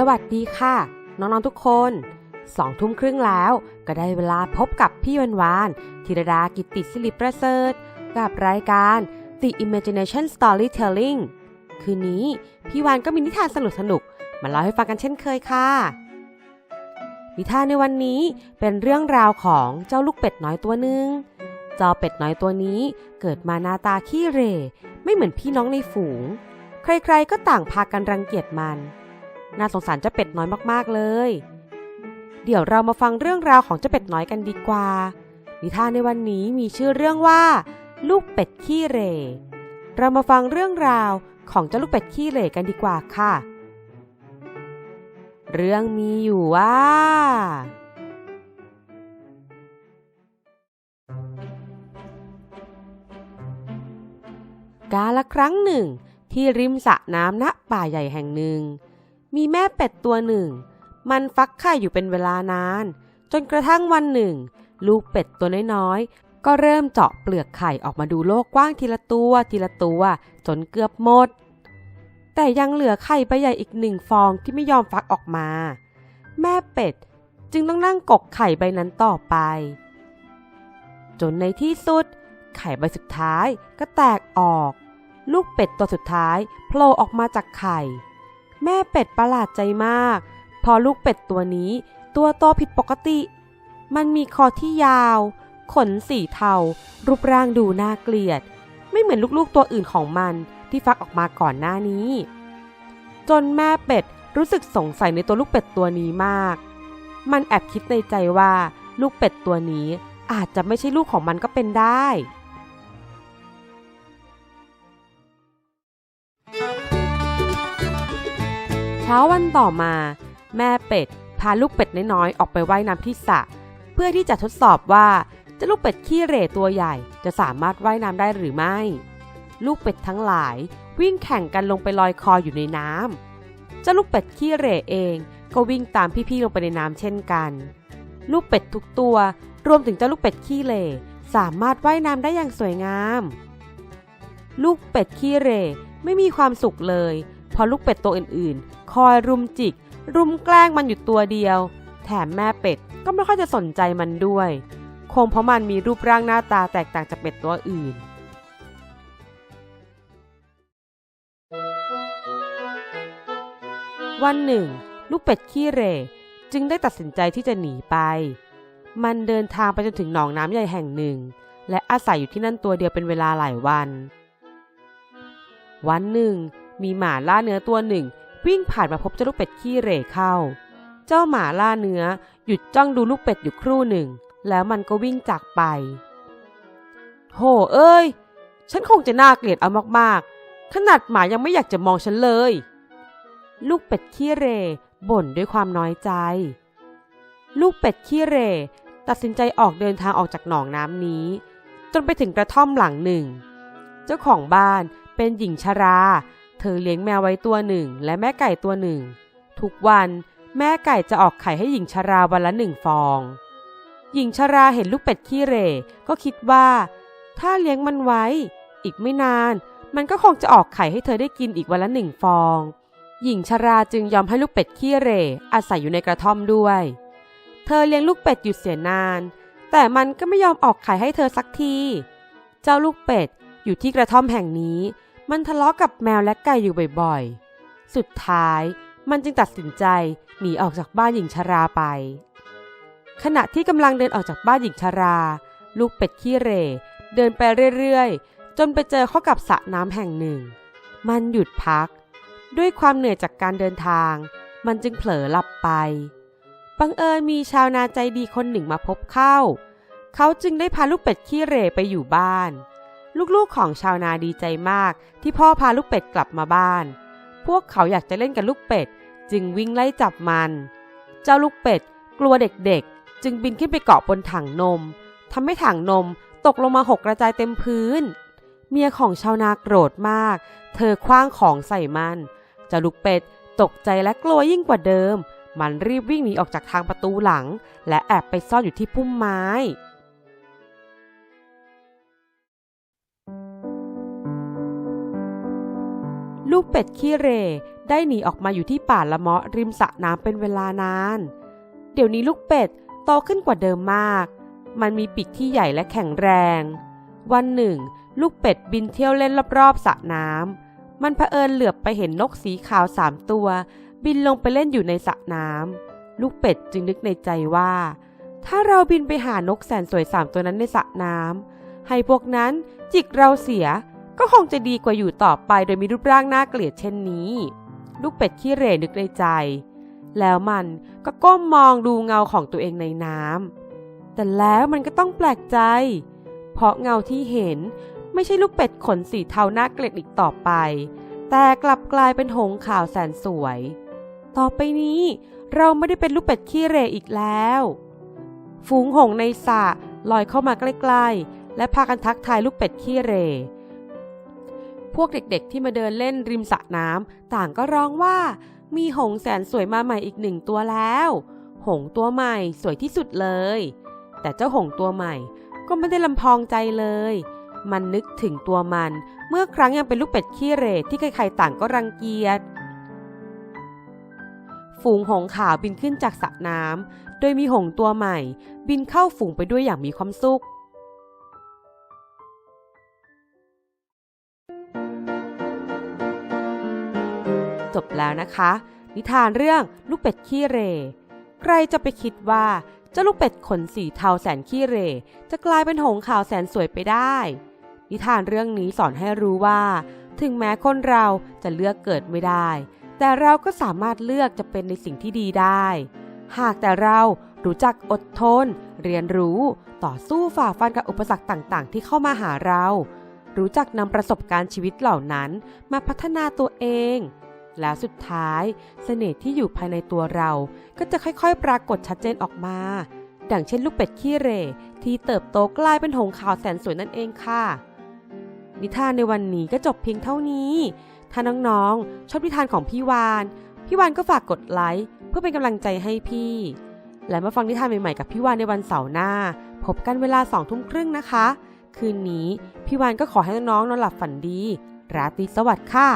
สวัสดีค่ะ น้องๆทุกคนสองทุ่มครึ่งแล้วก็ได้เวลาพบกับพี่วันวานธีรดากิตติศิริประเสริฐ กับรายการ The Imagination Storytelling คืนนี้พี่วานก็มีนิทานสนุกๆมาเล่าให้ฟังกันเช่นเคยค่ะ นิทานในวันนี้เป็นเรื่องราวของเจ้าลูกเป็ดน้อยตัวหนึ่งเจ้าเป็ดน้อยตัวนี้เกิดมาหน้าตาขี้เร่ไม่เหมือนพี่น้องในฝูง ใครๆก็ต่างพากันรังเกียจมัน น่าสงสารเจ้าเป็ดน้อยมากๆเลย เดี๋ยวเรามาฟังเรื่องราวของเจ้าเป็ดน้อยกันดีกว่า นิทานในวันนี้มีชื่อเรื่องว่า ลูกเป็ดขี้เหร่เรามาฟังเรื่องราวของเจ้าลูกเป็ดขี้เหร่กันดีกว่าค่ะ เรื่องมีอยู่ว่า กาละครั้งหนึ่งที่ริมสระน้ำณป่าใหญ่แห่งหนึ่ง มีแม่เป็ดตัวหนึ่ง มันฟักไข่อยู่เป็นเวลานาน จนกระทั่งวันหนึ่ง ลูกเป็ดตัวน้อยๆ ก็เริ่มเจาะเปลือกไข่ออกมาดูโลกกว้างทีละตัวทีละตัว จนเกือบหมด แต่ยังเหลือไข่ใบใหญ่อีกหนึ่งฟองที่ไม่ยอมฟักออกมา แม่เป็ดจึงต้องนั่งกกไข่ใบนั้นต่อไป จนในที่สุด ไข่ใบสุดท้ายก็แตกออก ลูกเป็ดตัวสุดท้ายโผล่ออกมาจากไข่ แม่เป็ดประหลาดใจมาก พอลูกเป็ดตัวนี้ ตัวโตผิดปกติ มันมีคอที่ยาว ขนสีเทา รูปร่างดูน่าเกลียด ไม่เหมือนลูกๆตัวอื่นของมันที่ฟักออกมาก่อนหน้านี้ จนแม่เป็ดรู้สึกสงสัยในตัวลูกเป็ดตัวนี้มาก มันแอบคิดในใจว่าลูกเป็ดตัวนี้อาจจะไม่ใช่ลูกของมันก็เป็นได้ ช้าวันต่อมา แม่เป็ด พาลูกเป็ดน้อยๆออกไปไว่ายน้ำที่สระเพื่อที่จะทดสอบว่าเจะลูกเป็ดขี้เหร่ตัวใหญ่ จะสามารถว่ายน้ำได้หรือไม่ ลูกเป็ดทั้งหลายวิ่งแข่งกันลงไปลอยคออยู่ในน้ำเจ้าลูกเป็ดขี้เหร่เองก็วิ่งตามพี่ๆลงไปในน้ำเช่นกัน ลูกเป็ดทุกตัว รวมถึงเจ้าลูกเป็ดขี้เหร่สามารถว่ายน้ำได้อย่างสวยงาม ลูกเป็ดขี้เหร่ไม่มีความสุขเลย เพราะลูกเป็ดตัวอื่นๆ คอยรุมจิก รุมแกล้งมันอยู่ตัวเดียว แถมแม่เป็ดก็ไม่ค่อยจะสนใจมันด้วย คงเพราะมันมีรูปร่างหน้าตาแตกต่างจากเป็ดตัวอื่นวันหนึ่ง ลูกเป็ดขี้เรจึงได้ตัดสินใจที่จะหนีไป มันเดินทางไปจนถึงหนองน้ำใหญ่แห่งหนึ่ง และอาศัยอยู่ที่นั่นตัวเดียวเป็นเวลาหลายวัน วันหนึ่ง มีหมาล่าเนื้อตัวหนึ่ง วิ่งผ่านมาพบเจ้าลูกเป็ดขี้เหร่เข้า เจ้าหมาล่าเนื้อหยุดจ้องดูลูกเป็ดอยู่ครู่หนึ่ง แล้วมันก็วิ่งจากไป โหเอ้ย ฉันคงจะน่าเกลียดเอามากๆ ขนาดหมายังไม่อยากจะมองฉันเลย ลูกเป็ดขี้เหร่บ่นด้วยความน้อยใจ ลูกเป็ดขี้เหร่ตัดสินใจออกเดินทางออกจากหนองน้ำนี้ จนไปถึงกระท่อมหลังหนึ่ง เจ้าของบ้านเป็นหญิงชรา เธอเลี้ยงแมวไว้ตัวหนึ่งและแม่ไก่ตัวหนึ่ง ทุกวันแม่ไก่จะออกไข่ให้หญิงชราวันละหนึ่งฟอง หญิงชราเห็นลูกเป็ดขี้เร่ก็คิดว่า ถ้าเลี้ยงมันไว้ อีกไม่นาน มันก็คงจะออกไข่ให้เธอได้กินอีกวันละหนึ่งฟอง หญิงชราจึงยอมให้ลูกเป็ดขี้เร่อาศัยอยู่ในกระท่อมด้วย เธอเลี้ยงลูกเป็ดอยู่เสียนาน แต่มันก็ไม่ยอมออกไข่ให้เธอสักที เจ้าลูกเป็ดอยู่ที่กระท่อมแห่งนี้ มันทะเลาะกับแมวและไก่อยู่บ่อยๆ สุดท้ายมันจึงตัดสินใจหนีออกจากบ้านหญิงชราไป ขณะที่กำลังเดินออกจากบ้านหญิงชรา ลูกเป็ดขี้เร่เดินไปเรื่อยๆ จนไปเจอเข้ากับสระน้ำแห่งหนึ่ง มันหยุดพัก ด้วยความเหนื่อยจากการเดินทาง มันจึงเผลอหลับไป บังเอิญมีชาวนาใจดีคนหนึ่งมาพบเข้า เขาจึงได้พาลูกเป็ดขี้เร่ไปอยู่บ้าน ลูกๆของชาวนาดีใจมาก ที่พ่อพาลูกเป็ดกลับมาบ้าน พวกเขาอยากจะเล่นกับลูกเป็ด จึงวิ่งไล่จับมัน เจ้าลูกเป็ดกลัวเด็กๆ จึงบินขึ้นไปเกาะบนถังนมทำให้ถังนมตกลงมาหกกระจายเต็มพื้น เมียของชาวนาโกรธมาก เธอคว้างของใส่มัน เจ้าลูกเป็ดตกใจและกลัวยิ่งกว่าเดิม มันรีบวิ่งหนีออกจากทางประตูหลัง และแอบไปซ่อนอยู่ที่พุ่มไม้ ลูกเป็ดขี้เรได้หนีออกมาอยู่ที่ป่าละเมาะริมสระน้ำเป็นเวลานาน เดี๋ยวนี้ลูกเป็ดโตขึ้นกว่าเดิมมาก มันมีปีกที่ใหญ่และแข็งแรง วันหนึ่ง ลูกเป็ดบินเที่ยวเล่นรอบๆสระน้ำมันเผอิญเหลือบไปเห็นนกสีขาวสามตัว บินลงไปเล่นอยู่ในสระน้ำลูกเป็ดจึงนึกในใจว่า ถ้าเราบินไปหานกแสนสวยสามตัวนั้นในสระน้ำให้พวกนั้นจิกเราเสีย ก็คงจะดีกว่าอยู่ต่อไปโดยมีรูปร่างน่าเกลียดเช่นนี้ ลูกเป็ดขี้เหร่นึกในใจ แล้วมันก็ก้มมองดูเงาของตัวเองในน้ำแต่แล้วมันก็ต้องแปลกใจ เพราะเงาที่เห็นไม่ใช่ลูกเป็ดขนสีเทาน่าเกลียดอีกต่อไป แต่กลับกลายเป็นหงส์ขาวแสนสวย ต่อไปนี้เราไม่ได้เป็นลูกเป็ดขี้เหร่อีกแล้ว ฝูงหงในสระลอยเข้ามาใกล้ ๆ และพากันทักทายลูกเป็ดขี้เหร่ พวกเด็กๆที่มาเดินเล่นริมสระน้ำต่างก็ร้องว่า มีหงส์แสนสวยมาใหม่อีกหนึ่งตัวแล้ว หงส์ตัวใหม่สวยที่สุดเลย แต่เจ้าหงส์ตัวใหม่ก็ไม่ได้ลำพองใจเลย มันนึกถึงตัวมัน เมื่อครั้งยังเป็นลูกเป็ดขี้เร่ที่ใครๆต่างก็รังเกียจ ฝูงหงส์ขาวบินขึ้นจากสระน้ำโดยมีหงส์ตัวใหม่ บินเข้าฝูงไปด้วยอย่างมีความสุข จบแล้วนะคะ นิทานเรื่องลูกเป็ดขี้เร่ใครจะไปคิดว่าเจ้าลูกเป็ดขนสีเทาแสนขี้เร่จะกลายเป็นหงส์ขาวแสนสวยไปได้ นิทานเรื่องนี้สอนให้รู้ว่า ถึงแม้คนเราจะเลือกเกิดไม่ได้ แต่เราก็สามารถเลือกจะเป็นในสิ่งที่ดีได้ หากแต่เรารู้จักอดทน เรียนรู้ ต่อสู้ฝ่าฟันกับอุปสรรคต่าง ๆ ที่เข้ามาหาเรา รู้จักนำประสบการณ์ชีวิตเหล่านั้นมาพัฒนาตัวเอง แล้วสุดท้ายเสน่ห์ที่อยู่ภายในตัวเราก็จะค่อยๆ ปรากฏชัดเจนออกมา ดังเช่นลูกเป็ดขี้เร่ที่เติบโตกลายเป็นหงส์ขาวแสนสวยนั่นเองค่ะ นิทานในวันนี้ก็จบเพียงเท่านี้ ถ้าน้องๆ ชอบนิทานของพี่วาน พี่วานก็ฝากกดไลค์เพื่อเป็นกำลังใจให้พี่ และมาฟังนิทานใหม่ๆกับพี่วานในวันเสาร์หน้า พบกันเวลาสองทุ่มครึ่งนะคะ คืนนี้ พี่วานก็ขอให้น้องๆนอนหลับฝันดี ราตรีสวัสดิ์ค่ะ